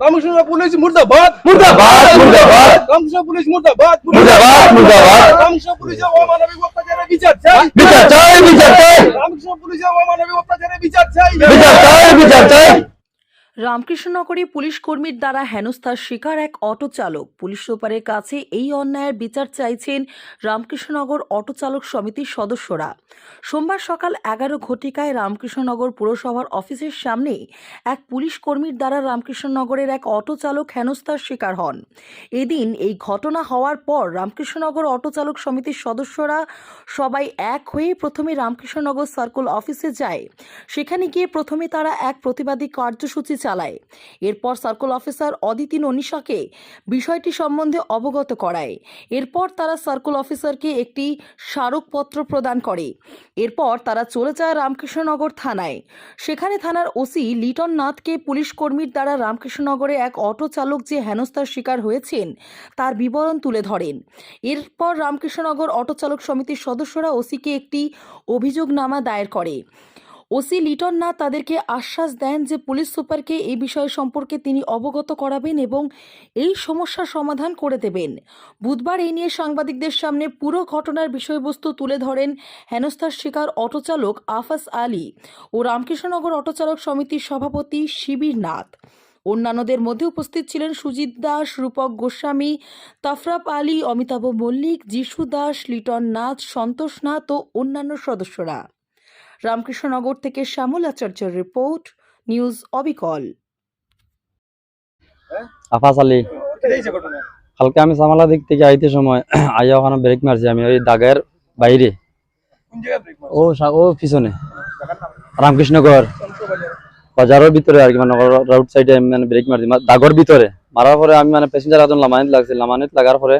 Ramakrishna police মুর্দাবাদ মুর্দাবাদ মুর্দাবাদ রামকৃষ্ণ পুলিশ মুর্দাবাদ মুর্দাবাদ মুর্দাবাদ রামকৃষ্ণ পুলিশের অমানবিক অত্যাচারের বিচার চাই বিচার চাই বিচার চাই রামকৃষ্ণ পুলিশের অমানবিক অত্যাচারের বিচার চাই বিচার চাই বিচার চাই রামকৃষ্ণনগরে পুলিশ কর্মীর দ্বারা হেনস্থার শিকার এক অটো চালক। পুলিশ সুপারের কাছে এই অন্যায়ের বিচার চাইছেন রামকৃষ্ণনগর অটো চালক সমিতির সদস্যরা। সোমবার সকাল এগারো ঘটিকায় রামকৃষ্ণনগর পুরসভার অফিসের সামনে এক পুলিশ কর্মীর দ্বারা রামকৃষ্ণনগরের এক অটো চালক হেনস্থার শিকার হন। এদিন এই ঘটনা হওয়ার পর রামকৃষ্ণনগর অটো চালক সমিতির সদস্যরা সবাই এক হয়ে প্রথমে রামকৃষ্ণনগর সার্কল অফিসে যায়। সেখানে গিয়ে প্রথমে তারা এক প্রতিবাদী কার্যসূচি চালায়। এরপর সার্কল অফিসার অদিতি ননিশাকে বিষয়টি সম্বন্ধে অবগত করায়। এরপর তারা সার্কল অফিসারকে একটি স্মারকপত্র প্রদান করে। এরপর তারা চলে যায় রামকৃষ্ণনগর থানায়। সেখানে থানার ওসি লিটন নাথকে পুলিশ কর্মীর দ্বারা রামকৃষ্ণনগরে এক অটো চালক যে হেনস্থার শিকার হয়েছেন, তার বিবরণ তুলে ধরেন। এরপর রামকৃষ্ণনগর অটো চালক সমিতির সদস্যরা ওসিকে একটি অভিযোগনামা দায়ের করে। ওসি লিটন নাথ তাদেরকে আশ্বাস দেন যে পুলিশ সুপারকে এই বিষয় সম্পর্কে তিনি অবগত করাবেন এবং এই সমস্যার সমাধান করে দেবেন। বুধবার এই নিয়ে সাংবাদিকদের সামনে পুরো ঘটনার বিষয়বস্তু তুলে ধরেন হেনস্থার শিকার অটোচালক আফাস আলী ও রামকৃষ্ণনগর অটোচালক সমিতির সভাপতি শিবির নাথ। অন্যান্যদের মধ্যে উপস্থিত ছিলেন সুজিত দাস, রূপক গোস্বামী তাফরাপ আলী, অমিতাভ মল্লিক, যিশু দাস, লিটন নাথ, সন্তোষ নাথ ও অন্যান্য সদস্যরা। রামকৃষ্ণনগর থেকে শ্যামল আচার্যের রিপোর্ট নিউজ অবিকল। আফাস আলী কালকে আমি সামালা দিক থেকে আইতে সময় আইয়া ওখানে ব্রেক মারছি আমি ওই দাগের বাইরে। ও সা- ও পিছনে। রামকৃষ্ণগর বাজারের ভিতরে আর কি মানে রোড সাইডে আমি মানে ব্রেক মারছি দাগর ভিতরে। মারার পরে আমি মানে প্যাসেঞ্জার একজন লামানিত লাগছে লামানিত লাগার পরে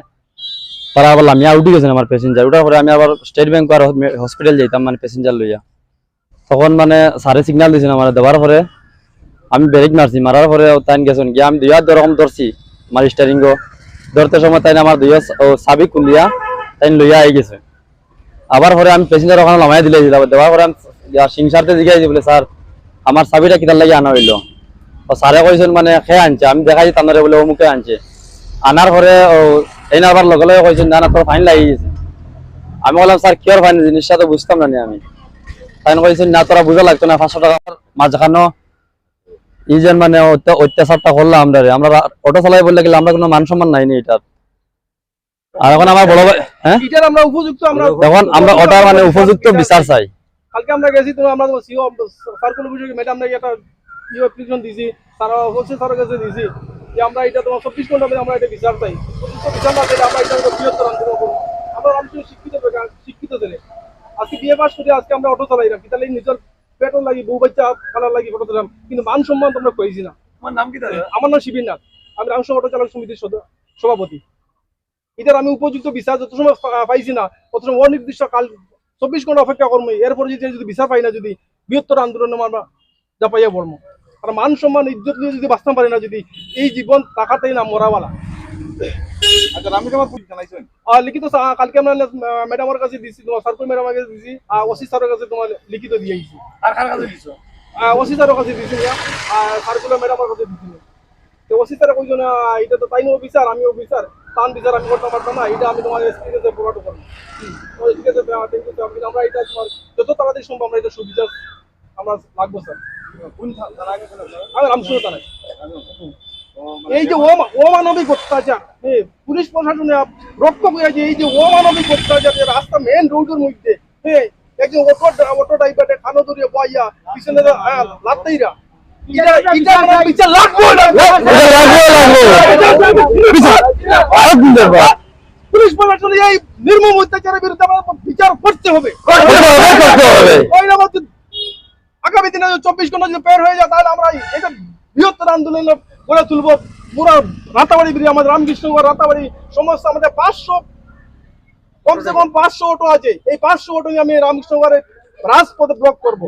তারা আবার লামিয়া উঠি গেছেন আমার প্যাসেঞ্জার উঠার পরে আমি আবার স্টেট ব্যাংক আর হসপিটাল যাইতাম মানে প্যাসেঞ্জার লইয়া। তখন মানে সারে সিগন্যাল দিয়েছেন আমার দেওয়ার পরে আমি ব্রেক মারছি, মারার পরে তাই গেছেন গিয়ে, আমি দুই হাত ধরছি আমার স্টারিং ধরতে সময় তাই আমার দুই সাবি কুলিয়া তাই লইয়া আই গেছে। আবার পরে আমি প্যাসেঞ্জার ওখানে লামাই দিলে দিলাম দেওয়ার পরে আমি সিংসারতে জিজ্ঞাসা বলে, স্যার, আমার চাবিটা কিতার লাগি আনা হইল? ও স্যারে কইছেন মানে খে আনছে, আমি দেখাই তানরে বলে, অমুকে আনছে। আনার পরে এই আবার লগে লগে কইছেন, না না, তোর ফাইন লাগি গেছে। আমি বললাম, স্যার কিয়র ফাইন জিনিসটা তো বুঝতাম না আমি। কইছেন না তোরা বুঝা লাগতো না পাঁচশো টাকা মাঝখানো এই যে মানে অত্যাচারটা করলাম আমরা আমরা অটো চালাই বললে গেলে আমরা কোনো মান সম্মান নাইনি এটার। আর এখন আমার বড় ভাই হ্যাঁ? এটার আমরা উপযুক্ত আমরা এখন আমরা ওটার মানে উপযুক্ত বিচার চাই। কালকে আমরা গেছি তো আমরা সিও সার্কুল অফিসে ম্যাডাম নাকি একটা অ্যাপ্লিকেশন দিছি হচ্ছে কাছে দিছি যে আমরা এটা তোমার চব্বিশ ঘণ্টা আমরা এটা বিচার চাই। বিচার না আমরা এটা বৃহত্তর আন্দোলন করব। আমরা শিক্ষিত বিয়ে পাস করে আজকে আমরা অটো চালাই না তাহলে নিজের পেট্রোল লাগি বউ বাচ্চা খালার লাগি অটো চালাম কিন্তু মান সম্মান তো আমরা কইছি না। আমার নাম কি দাদা আমার নাম শিবির আমি রামস অটো চালক সমিতির সভাপতি। এটার আমি উপযুক্ত বিচার যত সময় পাইছি না তত সময় অনির্দিষ্ট কাল চব্বিশ ঘণ্টা অপেক্ষা করব। এরপরে যদি যদি বিচার পাই না যদি বৃহত্তর আন্দোলনে আমরা জাপাইয়া পড়ব। আর মান সম্মান ইজ্জত নিয়ে যদি বাঁচতে পারি না যদি এই জীবন টাকাতেই না মরাওয়ালা। আচ্ছা রামকৃষ্ণ পুলিশ জানাইছেন? আর লিখিত কালকে আমরা ম্যাডামের কাছে দিছি তোমার সার্কুল ম্যাডামের কাছে দিছি? আর ওসি স্যারের কাছে তোমার লিখিত দিয়েছি আর কার কাছে দিছো? ওসি স্যারের কাছে দিছি আর সার্কুলার ম্যাডামের কাছে দিছি তো ওসি স্যার কইছো না এটা তো তাই অফিসার আমি অফিসার তান বিচার আমি করতে পারতাম না এটা আমি তোমার প্রোভাইড করব তো ঠিক আছে থ্যাংক ইউ কিন্তু আমরা এটা তোমার যত তাড়াতাড়ি সম্ভব আমরা এটা সুবিচার আমরা লাগবো স্যার কোন থানা আমি রামসুর থানায় ও, এই যে অমা- অমানবিক অত্যাচার পুলিশ প্রশাসনে রক্ত হয়েছে এই যে অমানবিক অত্যাচার যে রাস্তা মেন রোডের মধ্যে হ্যাঁ একজন অটো অটো ড্রাইভারে খানো ধরিয়ে বইয়া পিছনে লাত্তাইরা বিচার লাগবো লাগবো পুলিশ প্রশাসনে এই নির্মম অত্যাচারের বিরুদ্ধে আমরা বিচার করতে হবে। আগামী দিনে চব্বিশ ঘণ্টা যদি পের হয়ে যায় তাহলে আমরা এটা বৃহত্তর আন্দোলন গড়ে তুলবো। পুরো রাতাবাড়ি বিরিয়া আমাদের রামকৃষ্ণগড় রাতাবাড়ি সমস্ত আমাদের পাঁচশো কমসে কম পাঁচশো অটো আছে। এই পাঁচশো অটো আমি রামকৃষ্ণ রাজপথে ব্লক করব।